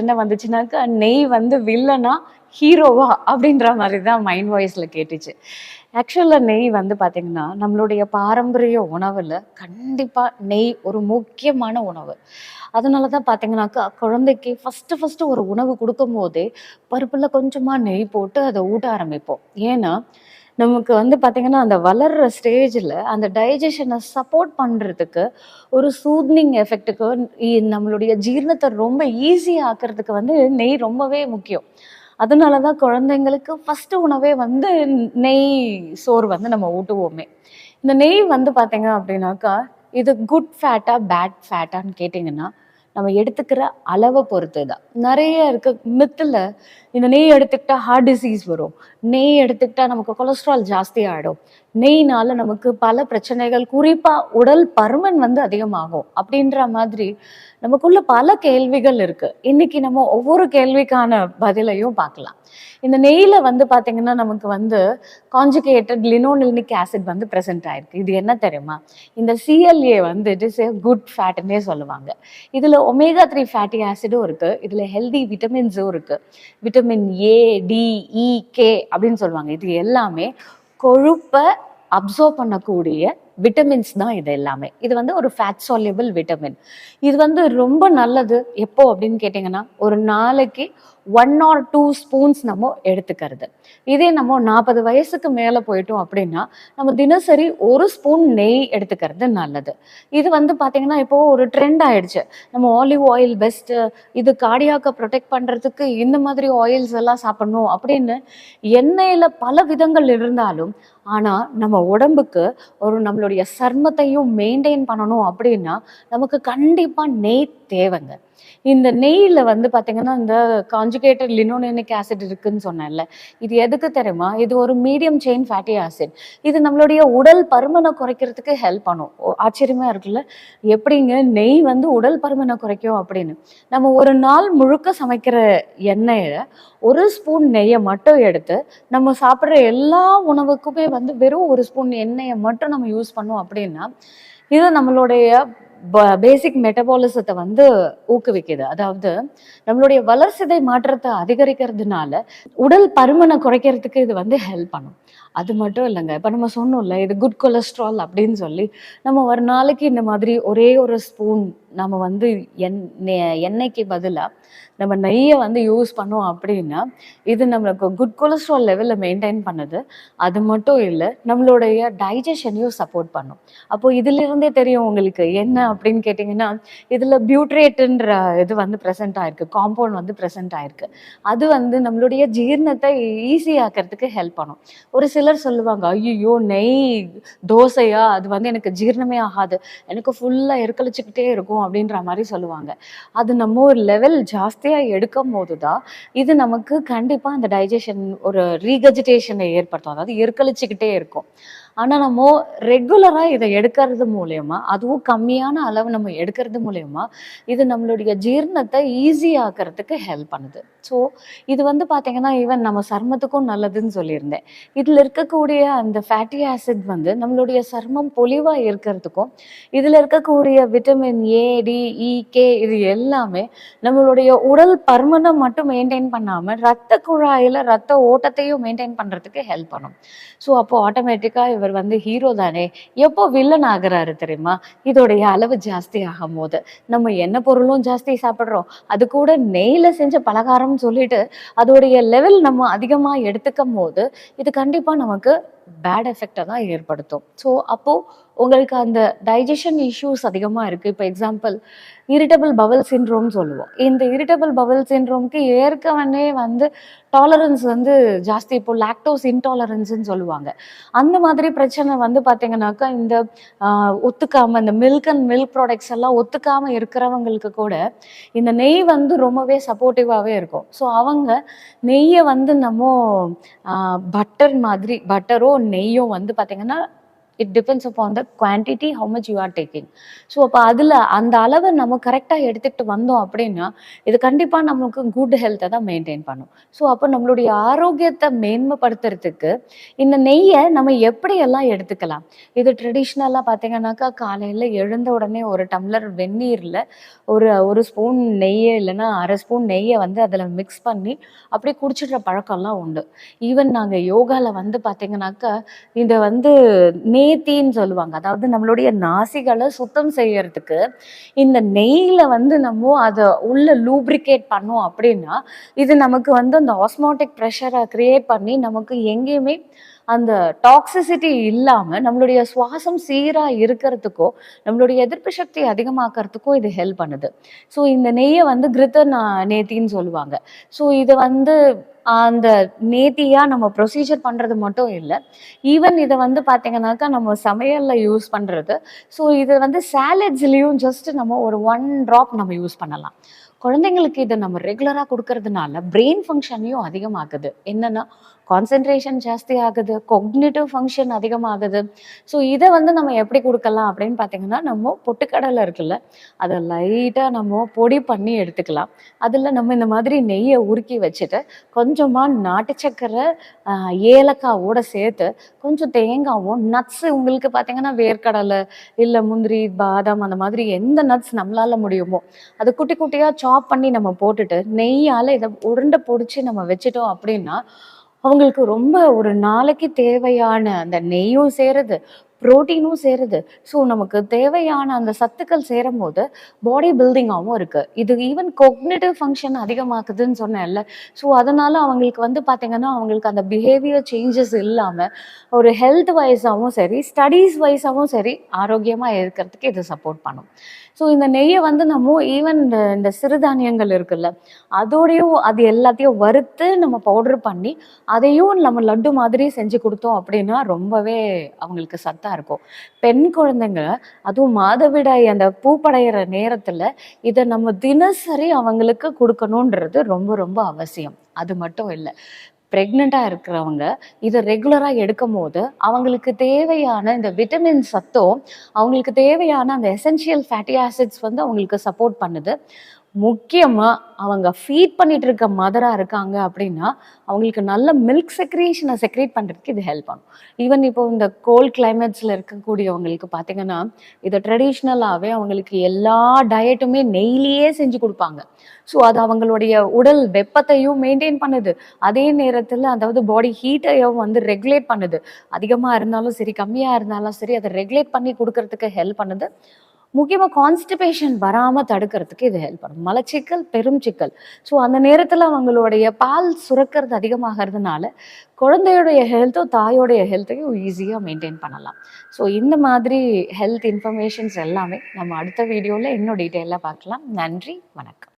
என்ன வந்துச்சுனாக்கா நெய் வந்து வில்லனா ஹீரோவா அப்படின்ற மாதிரி தான் மைண்ட் வாய்ஸில் கேட்டுச்சு. ஆக்சுவலாக நெய் வந்து பார்த்திங்கன்னா நம்மளுடைய பாரம்பரிய உணவில் கண்டிப்பாக நெய் ஒரு முக்கியமான உணவு. அதனால தான் பார்த்தீங்கன்னாக்கா குழந்தைக்கு ஃபஸ்ட்டு ஃபஸ்ட்டு ஒரு உணவு கொடுக்கும் போதே பருப்பில் கொஞ்சமாக நெய் போட்டு அதை ஊட்ட ஆரம்பிப்போம். ஏன்னா நமக்கு வந்து பார்த்திங்கன்னா அந்த வளர்ற ஸ்டேஜில் அந்த டைஜஷனை சப்போர்ட் பண்ணுறதுக்கு ஒரு சூத்னிங் எஃபெக்ட்டுக்கு நம்மளுடைய ஜீரணத்தை ரொம்ப ஈஸியாக ஆக்கிறதுக்கு வந்து நெய் ரொம்பவே முக்கியம். அதனால தான் குழந்தைங்களுக்கு ஃபஸ்ட்டு உணவே வந்து நெய் சோறு வந்து நம்ம ஊட்டுவோமே. இந்த நெய் வந்து பார்த்தீங்க அப்படின்னாக்கா இது குட் ஃபேட்டா பேட் ஃபேட்டான்னு கேட்டிங்கன்னா நம்ம எடுத்துக்கிற அளவை பொறுத்து தான் நிறைய இருக்க. மித்தில் இந்த நெய் எடுத்துக்கிட்டா ஹார்ட் டிசீஸ் வரும். நெய் எடுத்துக்கிட்டா நமக்கு கொலஸ்ட்ரால் ஜாஸ்தி ஆகிடும் நெய்னால நமக்கு பல பிரச்சனைகள் குறிப்பாக உடல் பருமன் வந்து அதிகமாகும். அப்படின்ற மாதிரி நமக்குள்ள பல கேள்விகள் இருக்கு. இன்னைக்கு நம்ம ஒவ்வொரு கேள்விக்கான பதிலையும் பார்க்கலாம். இந்த நெய்யில வந்து பாத்தீங்கன்னா நமக்கு வந்து கான்ஜுகேட்டட் லினோனிலினிக் ஆசிட் வந்து பிரசன்ட் ஆயிருக்கு. இது என்ன தெரியுமா? இந்த சிஎல்ஏ வந்து இட் இஸ் ஏ குட் ஃபேட்னே சொல்லுவாங்க. இதுல ஒமேகா த்ரீ ஃபேட்டி ஆசிடும் இருக்கு. இதுல ஹெல்தி விட்டமின்ஸும் இருக்கு. Vitamin A D E K அப்படின்னு சொல்லுவாங்க. இது எல்லாமே கொழுப்பை அப்சர்வ் பண்ணக்கூடிய விட்டமின்ஸ் தான் இது எல்லாமே. இது வந்து ஒரு ஃபேட் சால்யூபிள் விட்டமின் இது வந்து ரொம்ப நல்லது. எப்போ அப்படின்னு கேட்டிங்கன்னா ஒரு நாளைக்கு ஒன் ஆர் டூ ஸ்பூன்ஸ் நம்ம எடுத்துக்கிறது. இதே நம்ம நாற்பது வயசுக்கு மேலே போயிட்டோம் அப்படின்னா நம்ம தினசரி ஒரு ஸ்பூன் நெய் எடுத்துக்கிறது நல்லது. இது வந்து பார்த்தீங்கன்னா இப்போ ஒரு ட்ரெண்ட் ஆயிடுச்சு. நம்ம ஆலிவ் ஆயில் பெஸ்ட்டு இது கார்டியாக்க ப்ரொடெக்ட் பண்ணுறதுக்கு இந்த மாதிரி ஆயில்ஸ் எல்லாம் சாப்பிடணும் அப்படின்னு எண்ணெயில் பல விதங்கள் இருந்தாலும் ஆனால் நம்ம உடம்புக்கு ஒரு நம்மளுடைய சர்மத்தையும் மெயின்டைன் பண்ணணும் அப்படின்னா நமக்கு கண்டிப்பாக நெய் தேவைங்க. இந்த நெய்யில் வந்து பார்த்தீங்கன்னா இந்த காஞ்சுகேட்டட் லினோனினிக் ஆசிட் இருக்குன்னு சொன்னேன்ல. இது எதுக்கு தெரியுமா? இது ஒரு மீடியம் செயின் ஃபேட்டி ஆசிட் இது நம்மளுடைய உடல் பருமனை குறைக்கிறதுக்கு ஹெல்ப் பண்ணும். ஓ, ஆச்சரியமா இருக்குல்ல? எப்படிங்க நெய் வந்து உடல் பருமனை குறைக்கும் அப்படின்னு? நம்ம ஒரு நாள் முழுக்க சமைக்கிற எண்ணெயை ஒரு ஸ்பூன் நெய்யை மட்டும் எடுத்து நம்ம சாப்பிட்ற எல்லா உணவுக்குமே வந்து வெறும் ஒரு ஸ்பூன் எண்ணெயை மட்டும் நம்ம யூஸ் பண்ணோம் அப்படின்னா இது நம்மளுடைய பேசிக் மெட்டபாலிசத்தை வந்து ஊக்குவிக்குது. அதாவது நம்மளுடைய வளர்சிதை மாற்றத்தை அதிகரிக்கிறதுனால உடல் பருமனை குறைக்கிறதுக்கு இது வந்து ஹெல்ப் பண்ணும். அது மட்டும் இல்லைங்க. இப்போ நம்ம சொன்னோம்ல இது குட் கொலஸ்ட்ரால் அப்படின்னு சொல்லி நம்ம ஒரு நாளைக்கு இந்த மாதிரி ஒரே ஒரு ஸ்பூன் நம்ம வந்து என் எண்ணெய்க்கு பதிலாக நம்ம நெய்யை வந்து யூஸ் பண்ணோம் அப்படின்னா இது நம்மளுக்கு குட் கொலஸ்ட்ரால் லெவலில் மெயின்டைன் பண்ணுது. அது மட்டும் இல்லை நம்மளுடைய டைஜஷனையும் சப்போர்ட் பண்ணும். அப்போ இதிலிருந்தே தெரியும் உங்களுக்கு என்ன அப்படின்னு கேட்டிங்கன்னா இதில் பியூட்ரேட்டுன்ற இது வந்து ப்ரெசென்ட் ஆகிருக்கு காம்பவுண்ட் வந்து ப்ரெசென்ட் ஆகிருக்கு அது வந்து நம்மளுடைய ஜீரணத்தை ஈஸியாக்கிறதுக்கு ஹெல்ப் பண்ணும். ஒரு சிலர் சொல்லுவாங்க ஐயோ நெய் தோசையா? அது வந்து எனக்கு ஜீரணமே ஆகாது. எனக்கு ஃபுல்லாக எருக்களிச்சுக்கிட்டே இருக்கும். அப்படின்ற மாதிரி சொல்லுவாங்க. அது நம்ம ஒரு லெவல் ஜாஸ்தியாக எடுக்கும் போது தான் இது நமக்கு கண்டிப்பாக அந்த டைஜஷன் ஒரு ரீகஜிடேஷனை ஏற்படுத்தும். அதாவது எருக்களிச்சுக்கிட்டே இருக்கும். ஆனால் நம்ம ரெகுலராக இதை எடுக்கிறது மூலயமா அதுவும் கம்மியான அளவு நம்ம எடுக்கிறது மூலயமா இது நம்மளுடைய ஜீரணத்தை ஈஸியாக்கிறதுக்கு ஹெல்ப் பண்ணுது. ஸோ இது வந்து பார்த்தீங்கன்னா ஈவன் நம்ம சர்மத்துக்கும் நல்லதுன்னு சொல்லியிருந்தேன். இதில் இருக்கக்கூடிய அந்த ஃபேட்டி ஆசிட் வந்து நம்மளுடைய சர்மம் பொலிவாக இருக்கிறதுக்கும் இதில் இருக்கக்கூடிய vitamin A D E K இது எல்லாமே நம்மளுடைய உடல் பருமனை மட்டும் மெயின்டைன் பண்ணாமல் ரத்த குழாயில் ரத்த ஓட்டத்தையும் மெயின்டைன் பண்ணுறதுக்கு ஹெல்ப் பண்ணும். ஸோ அப்போ ஆட்டோமேட்டிக்காக இவர் வந்து ஹீரோ தானே? எப்போ வில்லன் ஆகுறாரு தெரியுமா? இதோடைய அளவு ஜாஸ்தி ஆகும் போது. நம்ம என்ன பொருளும் ஜாஸ்தி சாப்பிட்றோம். அது கூட நெய்ல செஞ்ச பலகாரம்னு சொல்லிட்டு அதோடைய லெவல் நம்ம அதிகமாக எடுத்துக்கும் போது இது கண்டிப்பாக நமக்கு பேட் எஃபெக்டை தான் ஏற்படுத்தும். ஸோ அப்போது உங்களுக்கு அந்த டைஜஷன் இஷ்யூஸ் அதிகமாக இருக்குது இப்போ எக்ஸாம்பிள் இரிட்டபிள் பவல் சின்ரோம் சொல்லுவோம். இந்த இரிட்டபிள் பவல் சின்ரோம்க்கு ஏற்கனவே வந்து டாலரன்ஸ் வந்து ஜாஸ்தி. இப்போ லாக்டோஸ் இன்டாலரன்ஸ்னு சொல்லுவாங்க. அந்த மாதிரி பிரச்சனை வந்து பார்த்தீங்கன்னாக்கா இந்த ஒத்துக்காமல் இந்த மில்க் அண்ட் மில்க் ப்ராடக்ட்ஸ் எல்லாம் ஒத்துக்காமல் இருக்கிறவங்களுக்கு கூட இந்த நெய் வந்து ரொம்பவே சப்போர்ட்டிவாகவே இருக்கும். ஸோ அவங்க நெய்யை வந்து நம்ம பட்டர் மாதிரி பட்டரோ நெய்யும் வந்து பார்த்தீங்கன்னா it depends upon the quantity how much you are taking so அப்போ அதில் அந்த அளவை நம்ம கரெக்டாக எடுத்துகிட்டு வந்தோம் அப்படின்னா இது கண்டிப்பாக நமக்கு குட் ஹெல்த்தை தான் மெயின்டைன் பண்ணும். ஸோ அப்போ நம்மளுடைய ஆரோக்கியத்தை மேன்மைப்படுத்துறதுக்கு இந்த நெய்யை நம்ம எப்படியெல்லாம் எடுத்துக்கலாம்? இது ட்ரெடிஷ்னலாக பார்த்தீங்கன்னாக்கா காலையில் எழுந்த உடனே ஒரு டம்ளர் வெந்நீரில் ஒரு ஒரு ஸ்பூன் நெய்யை இல்லைன்னா அரை ஸ்பூன் நெய்யை வந்து அதில் மிக்ஸ் பண்ணி அப்படியே குடிச்சிடுற பழக்கம்லாம் உண்டு. ஈவன் நாங்கள் யோகாவில் வந்து பார்த்தீங்கன்னாக்கா இதை வந்து நேத்தின்னு சொல்லுவாங்க. அதாவது நம்மளுடைய நாசிகளை சுத்தம் செய்யறதுக்கு இந்த நெய்யில் வந்து நம்ம அதை உள்ள லூப்ரிகேட் பண்ணோம் அப்படின்னா இது நமக்கு வந்து அந்த ஆஸ்மாட்டிக் ப்ரெஷரை கிரியேட் பண்ணி நமக்கு எங்கேயுமே அந்த டாக்ஸிசிட்டி இல்லாமல் நம்மளுடைய சுவாசம் சீராக இருக்கிறதுக்கோ நம்மளுடைய எதிர்ப்பு சக்தி அதிகமாக்கிறதுக்கோ இது ஹெல்ப் பண்ணுது. ஸோ இந்த நெய்யை வந்து கிருத்த நேத்தின்னு சொல்லுவாங்க. ஸோ இது வந்து அந்த நேத்தியாக நம்ம ப்ரொசீஜர் பண்ணுறது மட்டும் இல்லை ஈவன் இதை வந்து பார்த்தீங்கன்னாக்கா நம்ம சமையலில் யூஸ் பண்ணுறது ஸோ இது வந்து சாலட்ஸ்லேயும் ஜஸ்ட் நம்ம ஒரு ஒன் ட்ராப் நம்ம யூஸ் பண்ணலாம். குழந்தைங்களுக்கு இதை நம்ம ரெகுலராக கொடுக்கறதுனால பிரெயின் ஃபங்க்ஷனையும் அதிகமாக்குது. என்னென்னா கான்சென்ட்ரேஷன் ஜாஸ்தி ஆகுது கொக்னிட்டிவ் ஃபங்க்ஷன் அதிகமாகுது. ஸோ இதை வந்து நம்ம எப்படி கொடுக்கலாம் அப்படின்னு பார்த்தீங்கன்னா நம்ம பொட்டுக்கடலை இருக்குல்ல அதை லைட்டாக நம்ம பொடி பண்ணி எடுத்துக்கலாம். அதில் நம்ம இந்த மாதிரி நெய்யை உருக்கி வச்சுட்டு கொஞ்சமாக நாட்டு சக்கரை ஏலக்காவோட சேர்த்து கொஞ்சம் தேங்காவும் நட்ஸ் உங்களுக்கு பார்த்தீங்கன்னா வேர்க்கடலை இல்லை முந்திரி பாதாம் அந்த மாதிரி எந்த நட்ஸ் நம்மளால முடியுமோ அதை குட்டி குட்டியாக சாப் பண்ணி நம்ம போட்டுட்டு நெய்யால் இதை உருண்டை பொடிச்சு நம்ம வச்சுட்டோம் அப்படின்னா அவங்களுக்கு ரொம்ப ஒரு நாளைக்கு தேவையான அந்த நெய்யும் சேருது புரோட்டீனும் சேருது. ஸோ நமக்கு தேவையான அந்த சத்துக்கள் சேரும் போது பாடி பில்டிங்காகவும் இருக்குது இது ஈவன் கொக்னேட்டிவ் ஃபங்க்ஷன் அதிகமாக்குதுன்னு சொன்னேன்ல. ஸோ அதனால அவங்களுக்கு வந்து பார்த்தீங்கன்னா அவங்களுக்கு அந்த பிஹேவியர் சேஞ்சஸ் இல்லாமல் ஒரு ஹெல்த் வைஸாகவும் சரி ஸ்டடீஸ் வைஸாகவும் சரி ஆரோக்கியமாக இருக்கிறதுக்கு இது சப்போர்ட் பண்ணும். ஸோ இந்த நெய்யை வந்து நம்ம ஈவன் இந்த இந்த சிறுதானியங்கள் இருக்குல்ல அதோடையும் அது எல்லாத்தையும் வறுத்து நம்ம பவுடர் பண்ணி அதையும் நம்ம லட்டு மாதிரி செஞ்சு கொடுத்தோம் அப்படின்னா ரொம்பவே அவங்களுக்கு சத்தா இருக்கும். பெண் குழந்தைங்க அதுவும் மாதவிடாய் அந்த பூப்படைகிற நேரத்துல இதை நம்ம தினசரி அவங்களுக்கு கொடுக்கணுன்றது ரொம்ப ரொம்ப அவசியம். அது மட்டும் இல்லை. ப்ரெக்னெண்ட்டாக இருக்கிறவங்க இதை ரெகுலராக எடுக்கும் போது அவங்களுக்கு தேவையான இந்த விட்டமின் சத்தும் அவங்களுக்கு தேவையான அந்த எசென்ஷியல் ஃபேட்டி ஆசிட்ஸ் வந்து அவங்களுக்கு சப்போர்ட் பண்ணுது. முக்கியமாக அவங்க ஃபீட் பண்ணிட்டு இருக்க மதராக இருக்காங்க அப்படின்னா அவங்களுக்கு நல்ல மில்க் செக்ரேஷனை செக்ரேட் பண்ணுறதுக்கு இது ஹெல்ப் பண்ணும். ஈவன் இப்போ இந்த கோல்ட் கிளைமேட்ஸில் இருக்கக்கூடியவங்களுக்கு பார்த்தீங்கன்னா இதை ட்ரெடிஷ்னலாகவே அவங்களுக்கு எல்லா டயட்டுமே நெய்லியே செஞ்சு கொடுப்பாங்க. ஸோ அது அவங்களுடைய உடல் வெப்பத்தையும் மெயின்டைன் பண்ணுது. அதே நேரத்தில் அதாவது பாடி ஹீட்டையும் வந்து ரெகுலேட் பண்ணுது. அதிகமாக இருந்தாலும் சரி கம்மியாக இருந்தாலும் சரி அதை ரெகுலேட் பண்ணி கொடுக்கறதுக்கு ஹெல்ப் பண்ணுது. முக்கியமாக கான்ஸ்டிபேஷன் வராமல் தடுக்கிறதுக்கு இது ஹெல்ப் பண்ணும். மலச்சிக்கல் பெரும் சிக்கல். ஸோ அந்த நேரத்தில் அவங்களுடைய பால் சுரக்கிறது அதிகமாகிறதுனால குழந்தையுடைய ஹெல்த்தும் தாயோடைய ஹெல்த்தையும் ஈஸியாக மெயின்டைன் பண்ணலாம். ஸோ இந்த மாதிரி ஹெல்த் இன்ஃபர்மேஷன்ஸ் எல்லாமே நம்ம அடுத்த வீடியோவில் இன்னும் டீட்டெயிலாக பார்க்கலாம். நன்றி வணக்கம்.